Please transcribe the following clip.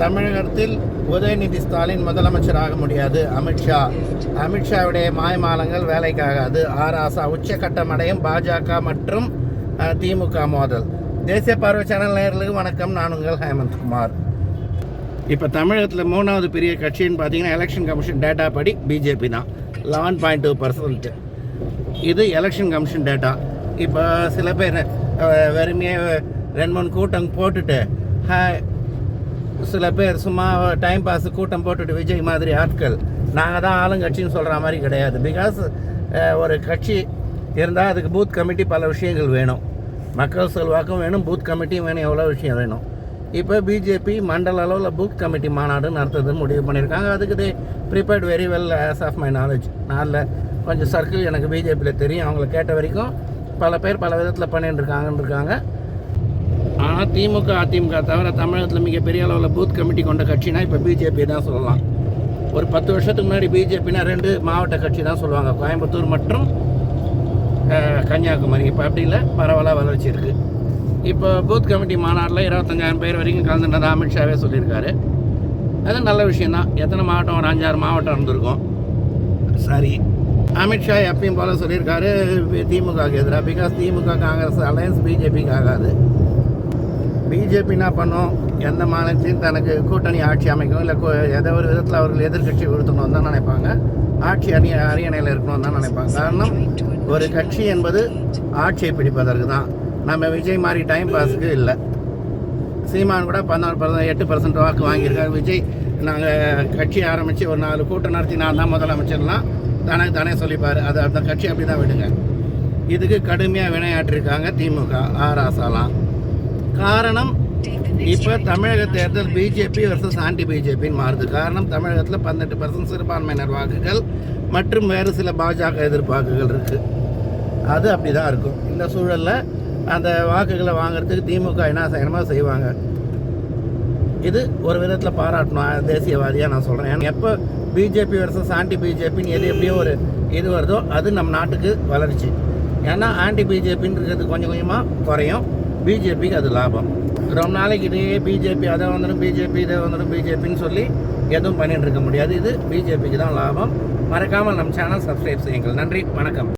தமிழகத்தில் உதயநிதி ஸ்டாலின் முதலமைச்சராக முடியாது. அமித்ஷா அமித்ஷாவுடைய மாயமாலங்கள் வேலைக்காகாது. ஆராசா உச்சக்கட்டம் அடையும் பாஜக மற்றும் திமுக மோதல். தேசிய பார்வை சேனல் நேயர்களுக்கு வணக்கம். நான் உங்கள் ஹேமந்த்குமார். இப்போ தமிழகத்தில் மூணாவது பெரிய கட்சின்னு பார்த்தீங்கன்னா எலெக்ஷன் கமிஷன் டேட்டா படி பிஜேபி தான். லெவன் பாயிண்ட் டூ பர்சன்ட் இது எலெக்ஷன் கமிஷன் டேட்டா இப்போ சில பேர் வெறுமையே வெறுமையாக ரெண்டு மூணு கூட்டம் போட்டுட்டு சில பேர் சும்மா டைம் பாஸ் கூட்டம் போட்டுட்டு விஜய் மாதிரி ஆட்கள். நாங்கள் தான் ஆளுங்கட்சின்னு சொல்கிற மாதிரி கிடையாது. பிகாஸ் ஒரு கட்சி இருந்தால் அதுக்கு பூத் கமிட்டி பல விஷயங்கள் வேணும். மக்கள் செல்வாக்கும் வேணும் பூத் கமிட்டியும் வேணும் எவ்வளோ விஷயம் வேணும். இப்போ பிஜேபி மண்டல அளவில் பூத் கமிட்டி மாநாடு நடத்துறதுன்னு முடிவு பண்ணியிருக்காங்க. அதுக்கு they prepared very well as of my knowledge நாளில் கொஞ்சம் சர்க்கிள் எனக்கு பிஜேபியில் தெரியும். அவங்கள கேட்ட வரைக்கும் பல பேர் பல விதத்தில் பண்ணிட்டு இருக்காங்கன்னு இருக்காங்க. ஆனால் திமுக அதிமுக தவிர தமிழகத்தில் மிகப்பெரிய அளவில் பூத் கமிட்டி கொண்ட கட்சினா இப்போ பிஜேபி தான் சொல்லலாம். ஒரு பத்து வருஷத்துக்கு முன்னாடி பிஜேபினா ரெண்டு மாவட்ட கட்சி தான் சொல்லுவாங்க. கோயம்புத்தூர் மற்றும் கன்னியாகுமரி. இப்போ அப்படி இல்லை பரவலாக வளர்ச்சி இருக்குது இப்போ பூத் கமிட்டி மாநாட்டில் இருபத்தஞ்சாயிரம் பேர் வரைக்கும் கலந்துட்டதா அமித்ஷாவே சொல்லியிருக்காரு. அது நல்ல விஷயந்தான் எத்தனை மாவட்டம்? ஒரு அஞ்சாறு மாவட்டம் இருந்திருக்கும். சரி. அமித்ஷா எப்பயும் போல சொல்லியிருக்காரு திமுகவுக்கு எதிராக பிகாஸ் திமுக காங்கிரஸ் அலையன்ஸ் பிஜேபிக்கு ஆகாது. பிஜேபி என்ன பண்ணும் எந்த மாநிலத்தையும் தனக்கு கூட்டணி ஆட்சி அமைக்கும் இல்லை ஏதோ ஒரு விதத்தில் அவர்கள் எதிர்க்கட்சி கொடுத்தணும் தான் நினைப்பாங்க. ஆட்சி அணி அரியணையில் இருக்கணும் தான் நினைப்பாங்க. காரணம் ஒரு கட்சி என்பது ஆட்சியை பிடிப்பதற்கு தான். நம்ம விஜய் மாதிரி டைம் பாஸுக்கு இல்லை. சீமான் கூட பதினாலு பர்சன்ட் எட்டு பர்சன்ட் வாக்கு வாங்கியிருக்காரு. விஜய் நாங்கள் கட்சி ஆரம்பித்து ஒரு நாலு கூட்டம் நடத்தி நான் தான் முதலமைச்சர்லாம் தானே தானே சொல்லிப்பார். அது அந்த கட்சி அப்படி தான் விடுங்க. இதுக்கு கடுமையாக வினையாற்றிருக்காங்க திமுக ஆர் ஆசாலாம் காரணம் இப்போ தமிழக தேர்தல் பிஜேபி வர்சஸ் ஆன்டி பிஜேபின்னு மாறுது காரணம் தமிழகத்தில் பதினெட்டு பர்சன்ட் சிறுபான்மையினர் வாக்குகள் மற்றும் வேறு சில பாஜக எதிர்ப்பாக்குகள் இருக்குது அது அப்படி தான் இருக்கும். இந்த சூழலில் அந்த வாக்குகளை வாங்குறதுக்கு திமுக என்ன செய்யணுமோ செய்வாங்க. இது ஒரு விதத்தில் பாராட்டணும். தேசியவாதியாக நான் சொல்கிறேன் எப்போ பிஜேபி வர்சஸ் ஆன்டி பிஜேபின்னு எது எப்படியோ ஒரு இது வருதோ அது நம்ம நாட்டுக்கு வளர்ச்சி. ஏன்னா ஆன்டி பிஜேபின்றது கொஞ்சம் கொஞ்சமாக குறையும். பிஜேபிக்கு அது லாபம். ரொம்ப நாளைக்கு இதே பிஜேபி அதை வந்துடும் பிஜேபி இதை வந்துடும் பிஜேபின்னு சொல்லி எதுவும் பண்ணிட்டு இருக்க முடியாது. இது பிஜேபிக்கு தான் லாபம். மறக்காமல் நம்ம சேனல் சப்ஸ்கிரைப் செய்யுங்கள். நன்றி வணக்கம்.